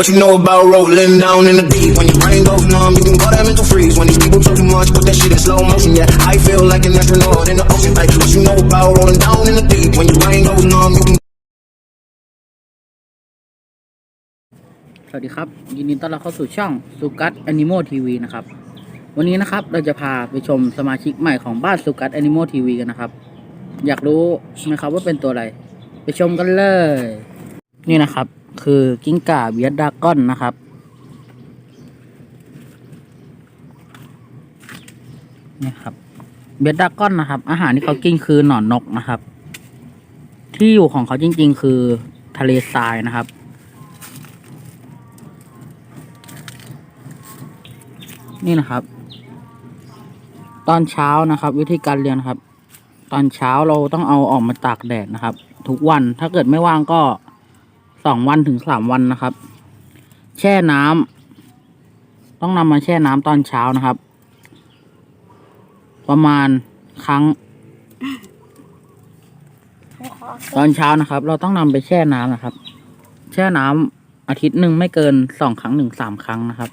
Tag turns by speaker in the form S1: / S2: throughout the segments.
S1: What you know about rolling down in the deep? When your brain goes numb, you can call that mental freeze. When these people talk too much, put that shit in slow motion. Yeah, I feel like an astronaut in the ocean. Like what you know about rolling down in the deep? When your brain goes numb, you can
S2: สวัสดีครับ ยินดีต้อนรับเข้าสู่ช่องสุกัสแอนิม l ทีวีนะครับ วันนี้นะครับเราจะพาไปชมสมาชิกใหม่ของบ้านสุกัสแอนิม l ทีวีกันนะครับ อยากรู้ไหมครับว่าเป็นตัวอะไร ไปชมกันเลย นี่นะครับ คือกิ้งก่าเบียดดาก้อนนะครับ นี่ครับเบียดดาก้อนนะครับ อาหารที่เขากินคือหนอนนกนะครับ ที่อยู่ของเขาจริง ๆ คือทะเลทรายนะครับ นี่นะครับ ตอนเช้านะครับ วิธีการเรียนครับ ตอนเช้าเราต้องเอาออกมาตากแดดนะครับ ทุกวันถ้าเกิดไม่ว่างก็ สองวันถึงสามวันนะครับ แช่น้ำต้องนำมาแช่น้ำตอนเช้านะครับ ประมาณครั้ง ตอนเช้านะครับ เราต้องนำไปแช่น้ำนะครับ แช่น้ำอาทิตย์หนึ่งไม่เกินสองครั้งหนึ่งสามครั้งนะครับ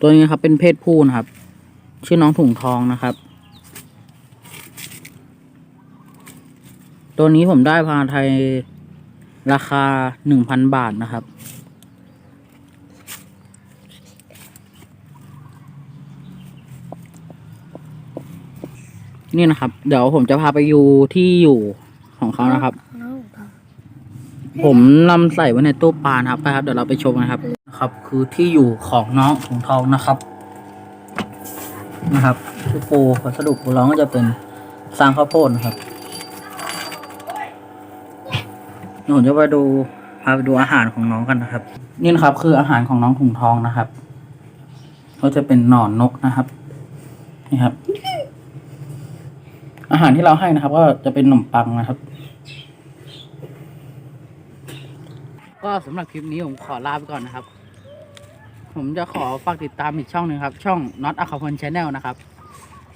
S2: ตัวนี้ครับเป็นเพศผู้นะครับ ชื่อน้องถุงทองนะครับ ตัวนี้ผมได้พาไทยราคาหนึ่งพันบาทนะครับ นี่นะครับ เดี๋ยวผมจะพาไปอยู่ที่อยู่ของเขานะครับ ผมนำใส่ไว้ในตู้ปลานะครับไปครับ เดี๋ยวเราไปชมกันครับนะครับ คือที่อยู่ของน้องถุงทองนะครับนะครับที่ปูวัสดุปูร้องก็จะเป็นสร้างข้าวโพดนะครับเดี๋ยว ผมจะไปดูพาไปดูอาหารของน้องกันนะครับ นี่นะครับคืออาหารของน้องถุงทองนะครับก็จะเป็นหนอนนกนะครับนี่ครับ อาหารที่เราให้นะครับ ก็จะเป็นขนมปังนะครับ ก็สำหรับคลิปนี้ผมขอลาไปก่อนนะครับ ผมจะขอฝากติดตามอีกช่องหนึ่งครับ ช่อง Not a c o u p l e Channel นะครับ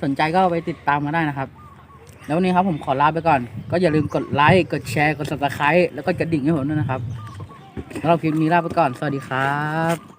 S2: สนใจก็ไปติดตามมาได้นะครับ แล้ววันนี้ครับผมขอลาไปก่อน ก็อย่าลืมกดไลค์กดแชร์กด subscribe แล้วก็กระดิ่งให้ผมด้วยนะครับสำหรับคลิปนี้ลาไปก่อนสวัสดีครับ